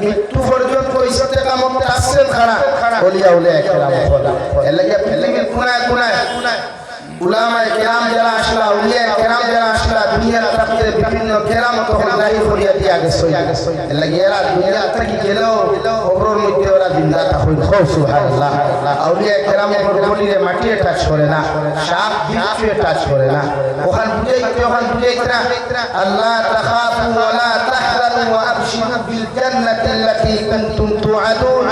মৃত্যু পর্যন্ত ইস্তেকামত আসছেন খানা ওলিয়া উলিয়া কেরাম এর লাগে পৃথিবীর কোনায় কোনায়। উলামায়ে কেরাম যারা আসলা, উলিয়া কেরাম যারা আসলা, দুনিয়ার বিভিন্ন কেরামত করিয়া দিয়া গেছে। এর লাগে এরা দুনিয়া থেকে মধ্যে ওরা থাকুন খুব কেরাম মাটি টাচ করে না, সাপ টাচ করে না। ওখান বুঝাইতে ওখান না আল্লাহ তাখাফু জান্নাতি আল্লাতী কুনতুম তুআদুন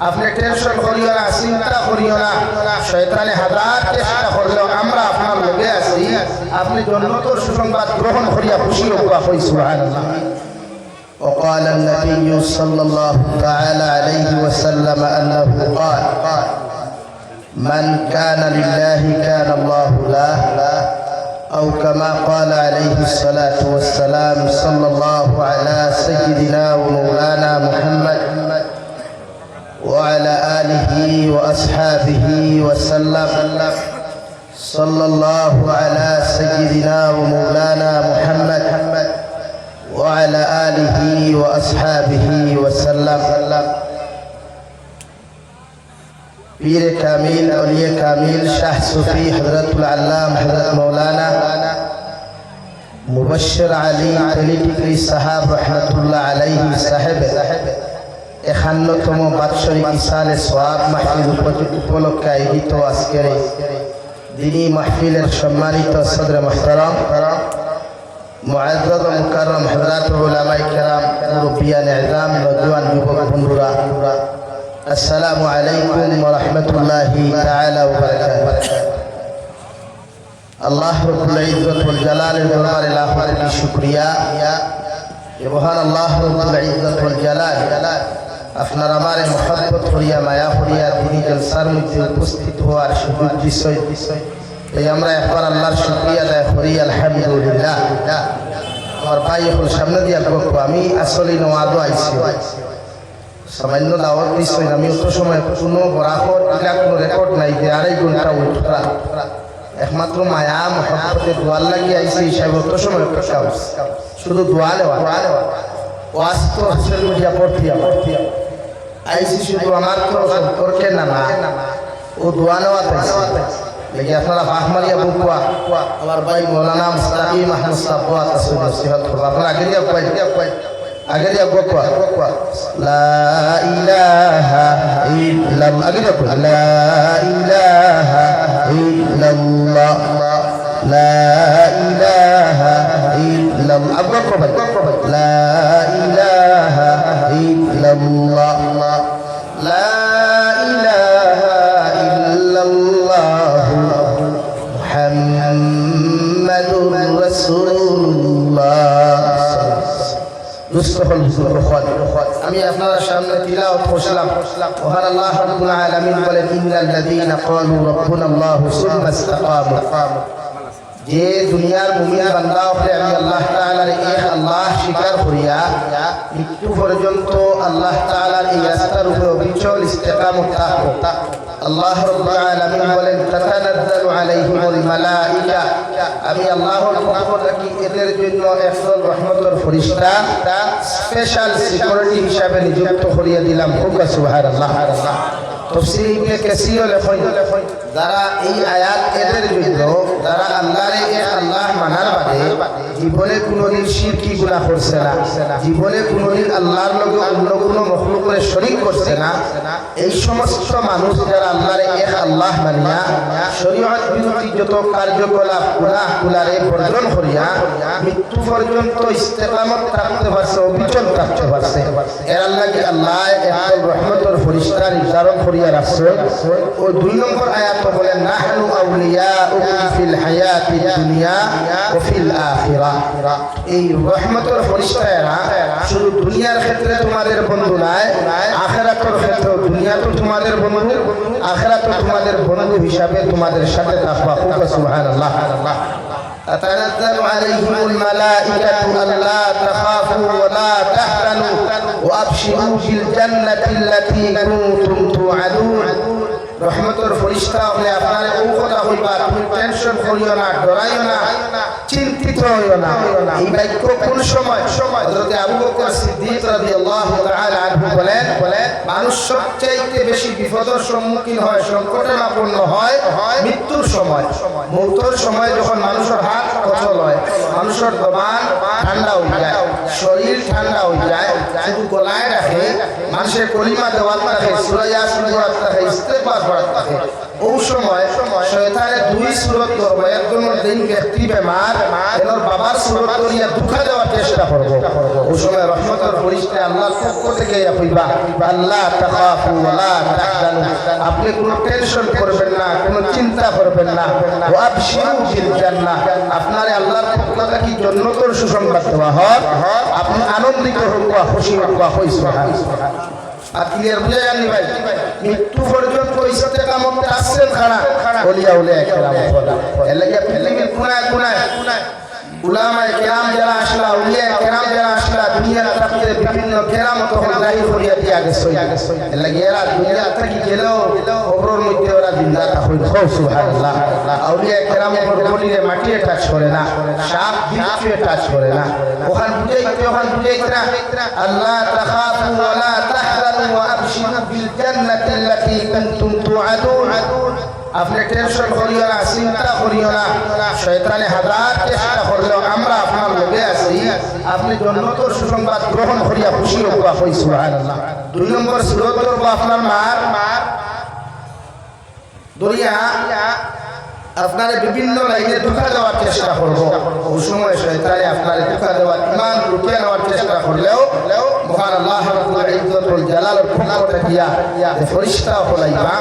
আপনি টেনশন করিও না চিন্তা করিও না শয়তানে হাজার চেষ্টা করলেও আমরা আপনার লগে আছি আপনি জন্মতর সুসংবাদ গ্রহণ করিয়া খুশি হওয়া হই সুবহানাল্লাহ وقال النبي صلى الله تعالى عليه وسلم أنه قال من كان لله كان الله له أو كما قال عليه الصلاة والسلام صلى الله على سيدنا ومولانا محمد وعلى آله وأصحابه وسلم صلى الله على سيدنا ومولانا محمد وعلى آله وأصحابه وسلم پیر کامل اولیاء کامل شاہ صوفی حضرت العلام حضرت مولانا মুবশর আলী তেলিটিকরি সাহাব রহমতুল্লাহ আলাইহি সাহেব একান্নতম বাৎসরিক ইসালে সোয়াব মাহফিল উপলক্ষে আয়োজিত আজকের এই দিনী মাহফিলের সম্মানিত সদর মোহতারাম মুআজ্জাদ ও মুকাররম হযরত উলামায়ে কেরাম মুরব্বিয়ান ইজাম নওজোয়ান যুবক আলাইকুম ওয়া রাহমাতুল্লাহি তাআলা ওয়া বারাকাতুহু। আল্লাহ রব্বুল ইজ্জত ওয়াল জালালের দরবারে লাখ লাখ শুকরিয়া। এ মহান আল্লাহ রব্বুল ইজ্জত ওয়াল জালাল, আপনার আমার মহব্বত করিয়া, মায়া করিয়া তিনি জলসার মধ্যে উপস্থিত হওয়ার সুযোগ বিষয় এই আমরা একবার আল্লাহর শুক্রিয়া আদায় করি, আলহামদুলিল্লাহ। আমার ভাই এখন সামনে দিয়া আমি আসলে নোয়াদো আইছি। সামান্য দাওয়াত দিচ্ছেন আমি অত সময় কোনো বরাহর কোনো রেকর্ড নাই যে আড়াই ঘণ্টা উঠরা। একমাত্র মায়া, মহব্বতে দোয়াল লাগি আইছি হিসাবে অত সময় শুধু দোয়া সোশ্যাল মিডিয়া পড়তিয়া পড়তিয়া আইসি শুধু আমার তো সম্পর্কে না না। ও দোয়া নেওয়া লেগে আপনারা বাহ মারিয়া বুকুয়া আমার ভাই মৌলানা মুস্তাকিম আহমদ করব। আপনারা আগে দিয়া আগে দিয়া বুকুয়া লা ইলাহা ইল্লাল্লাহ আগে দিয়া কয় লা ইলাহা ইল্লাল্লাহ লা ইলাহা ইল্লাল্লাহ আগে কয় লা ইলাহা ইল্লাল্লাহ লা ইলাহা ইল্লাল্লাহ মুহাম্মাদুর রাসূলুল্লাহ দুস্তফল আমি আপনার সামনে তিলাওয়াত করছিলাম ওহান আল্লাহ রাব্বুল আলামিন বলেন ইন্নাল লাযীনা ক্বালু রাব্বুনা আল্লাহ সুম্মা ইসতাকামু যে দুনিয়ার মুমিন বান্দা হলে আমি আল্লাহ তাআলার এক আল্লাহ স্বীকার করিয়া মৃত্যু পর্যন্ত আল্লাহ তাআলার এই রাস্তার উপরে অবিচল ইস্তেকামত থাকো আল্লাহ রাব্বুল আলামিন বলেন, তাতানাজ্জালু আলাইহিমুল মালাইকা। আমি আল্লাহর পক্ষ থেকে এদের জন্য একজন রহমতের ফেরেশতা স্পেশাল সিকিউরিটি হিসাবে নিযুক্ত করিয়া দিলাম। খুব সুবহানাল্লাহ। তফসির ইবনে কাসির লেখেন যারা এই আয়াত এদের জন্য যারা আল্লাহরে আল্লাহ মানার বাদে জীবনে কোনোদিন শিরকি গুনাহ করছে না? জীবনে কোনোদিন আল্লাহর লগে অন্য কোনো মখলুকের শরীক করছে না? এই সমস্ত মানুষ যারা আল্লাহরে এক আল্লাহ মানিয়া শরীয়ত বিরোধী যত কার্যকলাপ গুনাহ গুলারে বর্জন করিয়া মৃত্যু পর্যন্ত ইস্তেকামত থাকতে পারছে অবিচল থাকতে পারছে এর আল্লাহকে আল্লাহ একদল রহমতের ফরিস্তা নির্ধারণ করিয়া রাখছে ও দুই নম্বর আয়াত বলেন, নাহনু আউলিয়াউকুম ফিল হায়াতিদ দুনিয়া ওয়া ফিল আখিরাহ এই রহমতের ফরিস্তারা শুধু দুনিয়ার ক্ষেত্রে তোমাদের বন্ধু নয় আখিরাতের ক্ষেত্রে দুনিয়া তো তোমাদের বন্ধু আখিরাত তো তোমাদের বন্ধু হিসাবে তোমাদের সাথে থাকবা খুব সুবহানাল্লাহ تتنزل عليهم الملائكة ألا تخافوا ولا تحزنوا وأبشروا بالجنة التي كنتم توعدون রহমতর ফরিস্তা হলে আপনার ও কথা হইবা তুমি টেনশন করিও না, ডরাইও না, চিন্তিত হইও না। এই বাক্য কোন সময়? সময় হযরত আবু বকর সিদ্দিক রাদিয়াল্লাহু তাআলা আনহু বলেন বলেন মানুষ সবচাইতে বেশি বিপদের সম্মুখীন হয় সংকটে আপন্ন হয় মৃত্যুর সময়। মৃত্যুর সময় যখন মানুষের হাত অচল হয়, মানুষের জবান ঠান্ডা হয়ে যায়, শরীর ঠান্ডা হয়ে যায়, শুধু গলায় মানুষের কলিমা দেওয়াল রাখে সুরাইয়া সুরাত রাখে ইস্তেফার করাত রাখে ও সময় শয়তানের দুই সুরত ধরবো একজন দিন ব্যক্তি বেমার এর বাবার সুরত ধরিয়া দুঃখা দেওয়ার চেষ্টা করব। ও সময় রহমতের পরিষ্কার আল্লাহর পক্ষ থেকে কইবা আল্লাহ তাখাফু ওয়ালা তাহজানু। আপনি কোনো টেনশন করবেন না, কোনো চিন্তা করবেন না। ওয়া আবশিরু বিল জান্নাহ। আপনারে আল্লাহর পক্ষ থেকে জান্নাতের সুসংবাদ দেওয়া হয়। আপনি আনন্দিত হোক বা খুশি হোক বা হই সুবহান আর ক্লিয়ার বুঝে জানি ভাই? মৃত্যু পর্যন্ত ইসতে কামত আসছেন খানা। ওলিয়া উলিয়া কেরাম এর লাগে পৃথিবীর কোনায় কোনায় উলামায়ে কেরাম যারা আসলা, উলিয়া কেরাম যারা আসলা, দুনিয়ার তাকতে বিভিন্ন কেরামত দিয়া গেছে। এরা দুনিয়া থাকি গেলেও আপনি টেনশন সুসংবাদ গ্রহণ করিয়া খুশি সুবহানাল্লাহ। দুই নম্বর সুরত করব আপনার মার মার। আপনার বিভিন্ন লাইনে ধোকা দেওয়ার চেষ্টা করব। সময় আপনার ধোকা দেওয়ার ইমান লুটিয়ে নেওয়ার চেষ্টা করলেও ইজ্জতুল জালালের পক্ষ থেকে যে ফরিশতা হলাইবা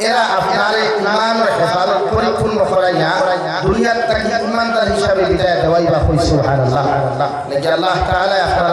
এরা আপনার ইমানের হেফাজত পরিপূর্ণ করাইয়া দুনিয়ার থেকে ইমানদার হিসাবে বিদায় দেওয়াইবা কই, সুবহানাল্লাহ। লেগে আল্লাহ তাআলা আপনার